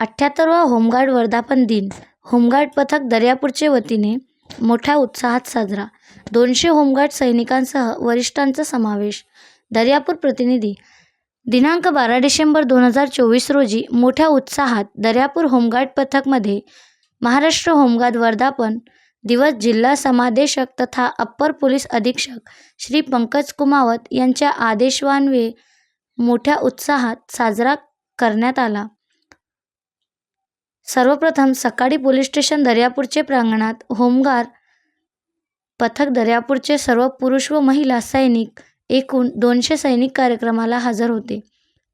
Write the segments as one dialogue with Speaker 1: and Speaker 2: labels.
Speaker 1: अठ्ठ्याहत्तरवा home guard वर्धापन दिन. Home guard पथक दर्यापूरचे वतीने मोठ्या उत्साहात साजरा. दोनशे होमगार्ड सैनिकांसह वरिष्ठांचा समावेश. दर्यापूर प्रतिनिधी. दिनांक बारा डिसेंबर दोन हजार चोवीस रोजी मोठ्या उत्साहात दर्यापूर होमगार्ड पथकमध्ये महाराष्ट्र होमगार्ड वर्धापन दिवस जिल्हा समादेशक तथा अप्पर पोलीस अधीक्षक श्री पंकज कुमावत यांच्या आदेशवान्वे मोठ्या उत्साहात साजरा करण्यात आला. सर्वप्रथम सकाळी पोलीस स्टेशन दर्यापूरचे प्रांगणात होमगार पथक दर्यापूरचे सर्व पुरुष व महिला सैनिक एकूण दोनशे सैनिक कार्यक्रमाला हजर होते.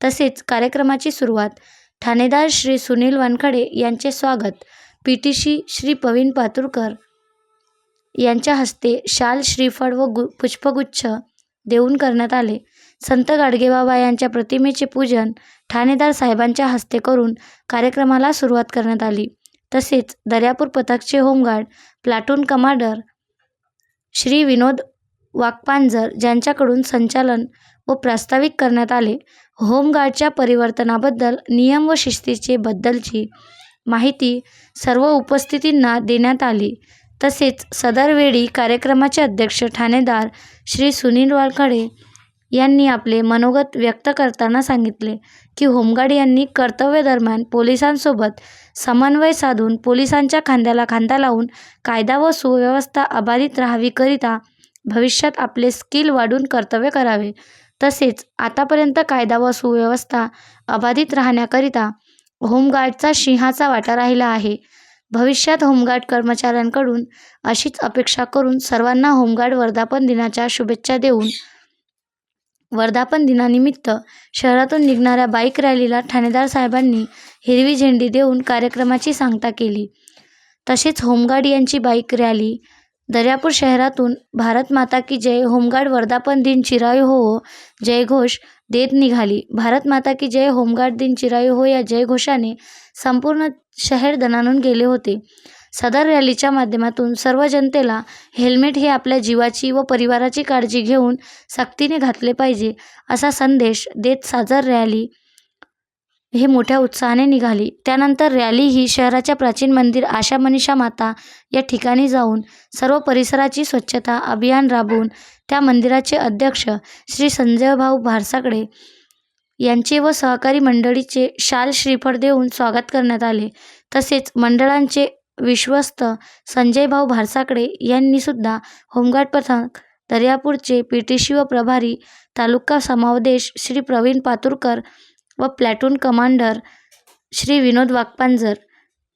Speaker 1: तसेच कार्यक्रमाची सुरुवात ठाणेदार श्री सुनील वानखडे यांचे स्वागत P T C Shri Praveen Paturkar यांच्या हस्ते शाल श्रीफळ व गु पुष्पगुच्छ देऊन करण्यात आले. संत गाडगेबाबा यांच्या प्रतिमेचे पूजन ठाणेदार साहेबांच्या हस्ते करून कार्यक्रमाला सुरुवात करण्यात आली. तसेच Daryapur पथकचे home guard platoon commander Shri Vinod Wakpanjar ज्यांच्याकडून संचालन व प्रास्ताविक करण्यात आले. होमगार्डच्या परिवर्तनाबद्दल नियम व शिस्तीचे बद्दलची माहिती सर्व उपस्थितींना देण्यात आली. तसेच सदरवेळी कार्यक्रमाचे अध्यक्ष ठाणेदार श्री सुनील वाळखडे यांनी आपले मनोगत व्यक्त करताना सांगितले की होमगार्ड यांनी कर्तव्यादरम्यान पोलिसांसोबत समन्वय साधून पोलिसांच्या खांद्याला खांदा लावून कायदा व सुव्यवस्था अबाधित राहावीकरिता भविष्यात आपले स्किल वाढून कर्तव्य करावे. तसेच आतापर्यंत कायदा व सुव्यवस्था अबाधित राहण्याकरिता होमगार्डचा सिंहाचा वाटा राहिला आहे. भविष्यात होमगार्ड कर्मचाऱ्यांकडून अशीच अपेक्षा करून सर्वांना होमगार्ड वर्धापन दिनाच्या शुभेच्छा देऊन वर्धापन दिनानिमित्त शहरातून निघणाऱ्या बाईक रॅलीला ठाणेदार साहेबांनी हिरवी झेंडी देऊन कार्यक्रमाची सांगता केली. तसेच होमगार्ड यांची बाईक रॅली दर्यापूर शहरातून भारत माता की जय होमगार्ड वर्धापन दिन चिरायू हो, हो जयघोष देत निघाली. भारत माता की जय होमगार्ड दिन चिरायू हो या जयघोषाने संपूर्ण शहर दणानून गेले होते. सदर रॅलीच्या माध्यमातून सर्व जनतेला हेल्मेट हे आपल्या जीवाची व परिवाराची काळजी घेऊन सक्तीने घातले पाहिजे असा संदेश देत सादर रॅली हे मोठ्या उत्साहाने निघाली. त्यानंतर रॅली ही शहराच्या प्राचीन मंदिर आशा मनीषा माता या ठिकाणी जाऊन सर्व परिसराची स्वच्छता अभियान राबवून त्या मंदिराचे अध्यक्ष श्री संजयभाऊ भारसाकडे यांचे व सहकारी मंडळीचे शाल श्रीफळ देऊन स्वागत करण्यात आले. तसेच मंडळांचे विश्वस्त संजयभाऊ भारसाकडे यांनीसुद्धा होमगार्ड पथक दर्यापूरचे पी टी सी व प्रभारी तालुका समावदेश श्री प्रवीण पातुरकर व प्लॅटून कमांडर श्री विनोद वाकपांजर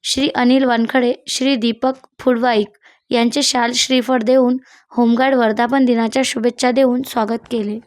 Speaker 1: श्री अनिल वानखडे श्री दीपक फुडवाईक यांचे शाल श्रीफळ देऊन होमगार्ड वर्धापन दिनाच्या शुभेच्छा देऊन स्वागत केले.